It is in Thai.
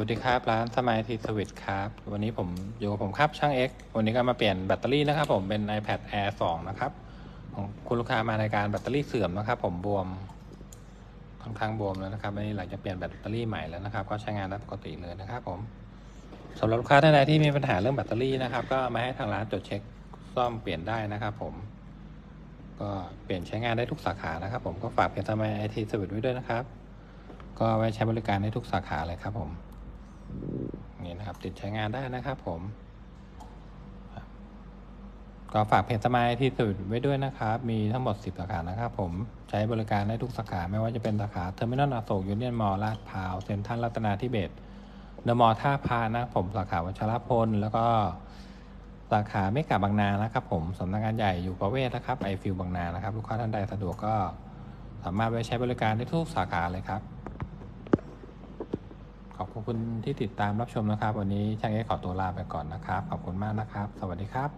วัสดีครับ ร้านสมัยทีสวิตครับ วันนี้ผมอยู่กับผมครับช่าง X วันนี้ก็มาเปลี่ยนแบตเตอรี่นะครับผมเป็น iPad Air 2 นะครับของคุณลูกค้ามาในการแบตเตอรี่เสื่อมนะครับ ผมบวมค่อนข้างบวมแล้วนะครับอันนี้หลังจะเปลี่ยนแบตเตอรี่ใหม่แล้วนะครับ ก็ใช้งานได้ปกติเลยนะครับ ผมสำหรับลูกค้าท่านใดที่มีปัญหาเรื่องแบตเตอรี่นะครับ ก็มาให้ทางร้านจดเช็คซ่อมเปลี่ยนได้นะครับ ผม ก็เปลี่ยนใช้งานได้ทุกสาขานะครับ ผมก็ฝากเพจสมัยไอทีสวิตไว้ด้วยนะครับ ก็ไว้ใช้บริการได้ทุกสาขาเลยครับผม นี่นะครับติดใช้งานได้นะครับผม ก็ฝากเพจสมายที่สุดไว้ด้วยนะครับ มีทั้งหมด 10 สาขานะครับผมใช้บริการได้ทุกสาขาไม่ว่าจะเป็นสาขาเทอร์มินอลอโศกยูเนียนมอลลาดพร้าวเซ็นทรัลรัตนาธิเบศเดอะมอลท่าพานะผมสาขาวัชรพล แล้วก็สาขาเมกะบางนานะครับผมสำนักงานใหญ่อยู่ประเวศนะครับไอฟิลบางนานะครับ ลูกค้าท่านใดสะดวกก็สามารถไปใช้บริการได้ทุกสาขาเลยครับ ขอบคุณที่ติดตามรับชมนะครับ วันนี้ช่างเอขอตัวลาไปก่อนนะครับ ขอบคุณมากนะครับ สวัสดีครับ